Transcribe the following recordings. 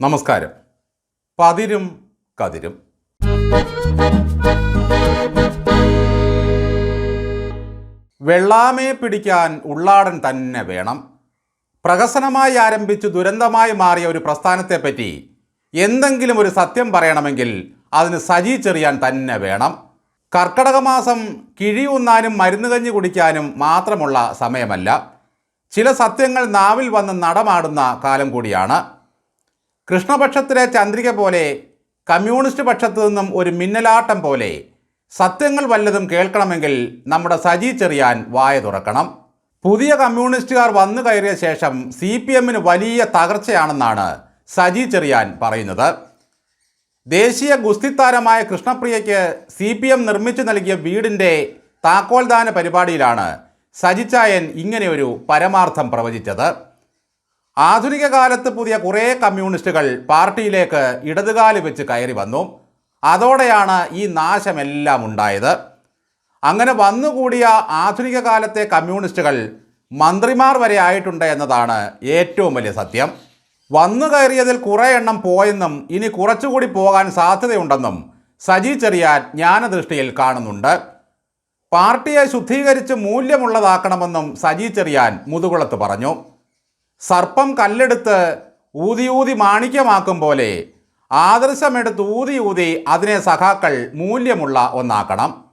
നമസ്കാരം. പതിരും കതിരും. വെള്ളാമയെ പിടിക്കാൻ ഉള്ളാടൻ തന്നെ വേണം. പ്രഹസനമായി ആരംഭിച്ച് ദുരന്തമായി മാറിയ ഒരു പ്രസ്ഥാനത്തെപ്പറ്റി എന്തെങ്കിലും ഒരു സത്യം പറയണമെങ്കിൽ അതിന് സജി ചെറിയാൻ തന്നെ വേണം. കർക്കടകമാസം മരുന്ന് കഞ്ഞി കുടിക്കാനും മാത്രമുള്ള സമയമല്ല. ചില സത്യങ്ങൾ നാവിൽ വന്ന് നടമാടുന്ന കാലം കൂടിയാണ്. കൃഷ്ണപക്ഷത്തിലെ ചന്ദ്രിക പോലെ കമ്മ്യൂണിസ്റ്റ് പക്ഷത്തു നിന്നും ഒരു മിന്നലാട്ടം പോലെ സത്യങ്ങൾ വല്ലതും കേൾക്കണമെങ്കിൽ നമ്മുടെ സജി ചെറിയാൻ വായ തുറക്കണം. പുതിയ കമ്മ്യൂണിസ്റ്റുകാർ വന്നു കയറിയ ശേഷം സി പി എമ്മിന് വലിയ തകർച്ചയാണെന്നാണ് സജി ചെറിയാൻ പറയുന്നത്. ദേശീയ ഗുസ്തിത്താരമായ കൃഷ്ണപ്രിയയ്ക്ക് സി പി എം നിർമ്മിച്ചു നൽകിയ വീടിന്റെ താക്കോൽദാന പരിപാടിയിലാണ് സജിച്ചായൻ ഇങ്ങനെയൊരു പരമാർത്ഥം പ്രവചിച്ചത്. ആധുനിക കാലത്ത് പുതിയ കുറേ കമ്മ്യൂണിസ്റ്റുകൾ പാർട്ടിയിലേക്ക് ഇടതുകാൽ വെച്ച് കയറി വന്നു. അതോടെയാണ് ഈ നാശമെല്ലാം ഉണ്ടായത്. അങ്ങനെ വന്നുകൂടിയ ആധുനിക കാലത്തെ കമ്മ്യൂണിസ്റ്റുകൾ മന്ത്രിമാർ വരെ ആയിട്ടുണ്ട് എന്നതാണ് ഏറ്റവും വലിയ സത്യം. വന്നു കയറിയതിൽ കുറേ എണ്ണം പോയെന്നും ഇനി കുറച്ചുകൂടി പോകാൻ സാധ്യതയുണ്ടെന്നും സജി ചെറിയാൻ ജ്ഞാനദൃഷ്ടിയിൽ കാണുന്നുണ്ട്. പാർട്ടിയെ ശുദ്ധീകരിച്ച് മൂല്യമുള്ളതാക്കണമെന്നും സജി ചെറിയാൻ മുതുകുളത്ത് പറഞ്ഞു. സർപ്പം കല്ലെടുത്ത് ഊതി ഊതി മാണിക്യമാക്കും പോലെ ആദർശമെടുത്ത് ഊതി ഊതി അതിനെ സഖാക്കൾ മൂല്യമുള്ള ഒന്നാക്കണം.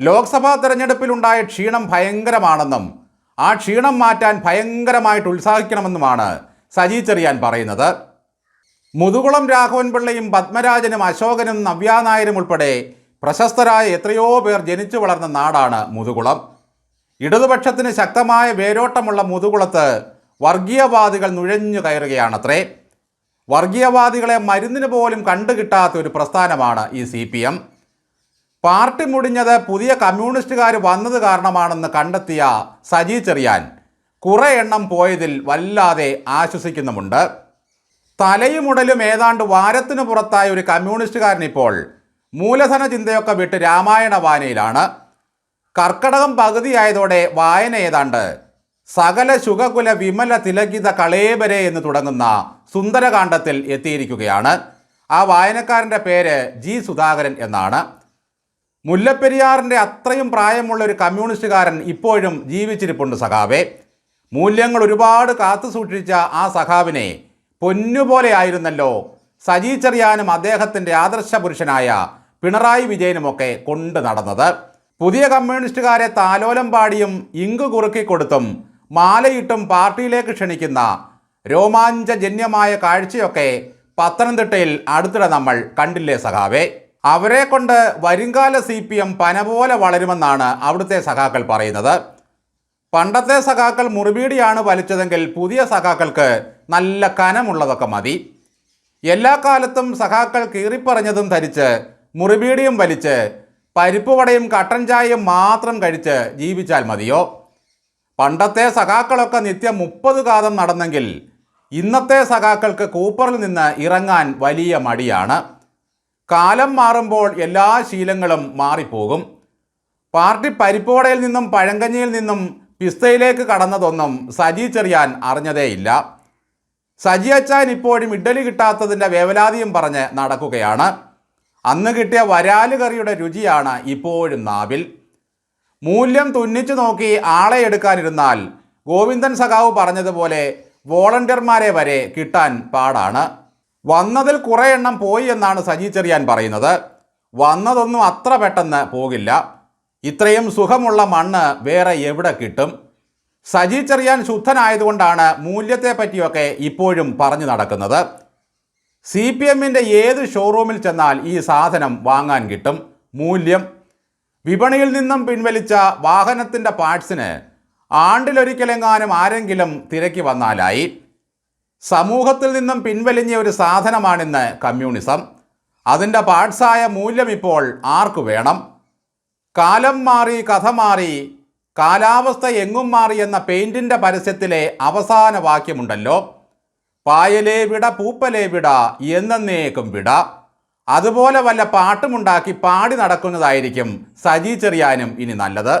ലോക്സഭാ തെരഞ്ഞെടുപ്പിലുണ്ടായ ക്ഷീണം ഭയങ്കരമാണെന്നും ആ ക്ഷീണം മാറ്റാൻ ഭയങ്കരമായിട്ട് ഉത്സാഹിക്കണമെന്നുമാണ് സജി ചെറിയാൻ പറയുന്നത്. മുതുകുളം രാഘവൻപിള്ളയും പത്മരാജനും അശോകനും നവ്യാനായരും ഉൾപ്പെടെ പ്രശസ്തരായ എത്രയോ പേർ ജനിച്ചു വളർന്ന നാടാണ് മുതുകുളം. ഇടതുപക്ഷത്തിന് ശക്തമായ വേരോട്ടമുള്ള മുതുകുളത്ത് വർഗീയവാദികൾ നുഴഞ്ഞു കയറുകയാണത്രേ. വർഗീയവാദികളെ മരുന്നിന് പോലും കണ്ടുകിട്ടാത്ത ഒരു പ്രസ്ഥാനമാണ് ഈ സി പി എം. പാർട്ടി മുടിഞ്ഞത് പുതിയ കമ്മ്യൂണിസ്റ്റുകാർ വന്നത് കാരണമാണെന്ന് കണ്ടെത്തിയ സജി ചെറിയാൻ കുറേ എണ്ണം പോയതിൽ വല്ലാതെ ആശ്വസിക്കുന്നുമുണ്ട്. തലയും ഉടലും ഏതാണ്ട് വാരത്തിന് പുറത്തായ ഒരു കമ്മ്യൂണിസ്റ്റുകാരനിപ്പോൾ മൂലധന ചിന്തയൊക്കെ വിട്ട് രാമായണ വായനയിലാണ്. കർക്കടകം പകുതിയായതോടെ വായന ഏതാണ്ട് സകല ശുഖകുല വിമല തിലകിത കളേബരെ എന്ന് തുടങ്ങുന്ന സുന്ദരകാന്ഡത്തിൽ എത്തിയിരിക്കുകയാണ്. ആ വായനക്കാരന്റെ പേര് ജി സുധാകരൻ എന്നാണ്. മുല്ലപ്പെരിയാറിന്റെ അത്രയും പ്രായമുള്ള ഒരു കമ്മ്യൂണിസ്റ്റുകാരൻ ഇപ്പോഴും ജീവിച്ചിരിപ്പുണ്ട് സഖാവെ. മൂല്യങ്ങൾ ഒരുപാട് കാത്തു സൂക്ഷിച്ച ആ സഖാവിനെ പൊന്നുപോലെ ആയിരുന്നല്ലോ. സജി ചെറിയാനും അദ്ദേഹത്തിന്റെ ആദർശ പുരുഷനായ പിണറായി വിജയനുമൊക്കെ കൊണ്ടു നടന്നത്. പുതിയ കമ്മ്യൂണിസ്റ്റുകാരെ താലോലം പാടിയും ഇങ്ക് കുറുക്കി കൊടുത്തും മാലയിട്ടും പാർട്ടിയിലേക്ക് ക്ഷണിക്കുന്ന രോമാഞ്ചജന്യമായ കാഴ്ചയൊക്കെ പത്തനംതിട്ടയിൽ അടുത്തിടെ നമ്മൾ കണ്ടില്ലേ സഖാവേ. അവരെ കൊണ്ട് വരുംകാല സി പി എം പന പോലെ വളരുമെന്നാണ് അവിടുത്തെ സഖാക്കൾ പറയുന്നത്. പണ്ടത്തെ സഖാക്കൾ മുറിവീടിയാണ് വലിച്ചതെങ്കിൽ പുതിയ സഖാക്കൾക്ക് നല്ല കനമുള്ളതൊക്കെ മതി. എല്ലാ കാലത്തും സഖാക്കൾ കീറിപ്പറഞ്ഞതും ധരിച്ച് മുറിവീടിയും വലിച്ച് പരിപ്പുവടയും കട്ടൻ ചായയും മാത്രം കഴിച്ച് ജീവിച്ചാൽ മതിയോ? പണ്ടത്തെ സഖാക്കളൊക്കെ നിത്യം മുപ്പത് കാതം നടന്നെങ്കിൽ ഇന്നത്തെ സഖാക്കൾക്ക് കൂപ്പറിൽ നിന്ന് ഇറങ്ങാൻ വലിയ മടിയാണ്. കാലം മാറുമ്പോൾ എല്ലാ ശീലങ്ങളും മാറിപ്പോകും. പാർട്ടി പരിപ്പോടയിൽ നിന്നും പഴങ്കഞ്ഞിയിൽ നിന്നും പിസ്തയിലേക്ക് കടന്നതൊന്നും സജി ചെറിയാൻ അറിഞ്ഞതേയില്ല. സജി അച്ചാൻ ഇപ്പോഴും ഇഡ്ഡലി കിട്ടാത്തതിന്റെ വേവലാതിയും പറഞ്ഞ് നടക്കുകയാണ്. അന്ന് കിട്ടിയ വരാൽ കറിയുടെ രുചിയാണ് ഇപ്പോഴും നാവിൽ. മൂല്യം തുന്നിച്ചു നോക്കി ആളെ എടുക്കാനിരുന്നാൽ ഗോവിന്ദൻ സഖാവ് പറഞ്ഞതുപോലെ വോളണ്ടിയർമാരെ വരെ കിട്ടാൻ പാടാണ്. വന്നതിൽ കുറേ എണ്ണം പോയി എന്നാണ് സജി ചെറിയാൻ പറയുന്നത്. വന്നതൊന്നും അത്ര പെട്ടെന്ന് പോകില്ല. ഇത്രയും സുഖമുള്ള മണ്ണ് വേറെ എവിടെ കിട്ടും? സജി ചെറിയാൻ ശുദ്ധനായതുകൊണ്ടാണ് മൂല്യത്തെ പറ്റിയൊക്കെ ഇപ്പോഴും പറഞ്ഞു നടക്കുന്നത്. സി പി എമ്മിന്റെ ഏത് ഷോറൂമിൽ ചെന്നാൽ ഈ സാധനം വാങ്ങാൻ കിട്ടും? മൂല്യം വിപണിയിൽ നിന്നും പിൻവലിച്ച വാഹനത്തിന്റെ പാർട്സിന് ആണ്ടിലൊരിക്കലെങ്ങാനും ആരെങ്കിലും തിരക്കി വന്നാലായി. സമൂഹത്തിൽ നിന്നും പിൻവലിഞ്ഞ ഒരു സാധനമാണിന്ന് കമ്മ്യൂണിസം. അതിന്റെ പാർട്സായ മൂല്യം ഇപ്പോൾ ആർക്കു വേണം? കാലം മാറി കഥ മാറി കാലാവസ്ഥ എങ്ങും മാറി എന്ന പെയിന്റിന്റെ പരസ്യത്തിലെ അവസാന വാക്യമുണ്ടല്ലോ. പായലേ വിട പൂപ്പലേ വിട എന്നേക്കും വിട. അതുപോലെ വല്ല പാട്ടുമുണ്ടാക്കി പാടി നടക്കുന്നതായിരിക്കും സജി ചെറിയാനും ഇനി നല്ലത്.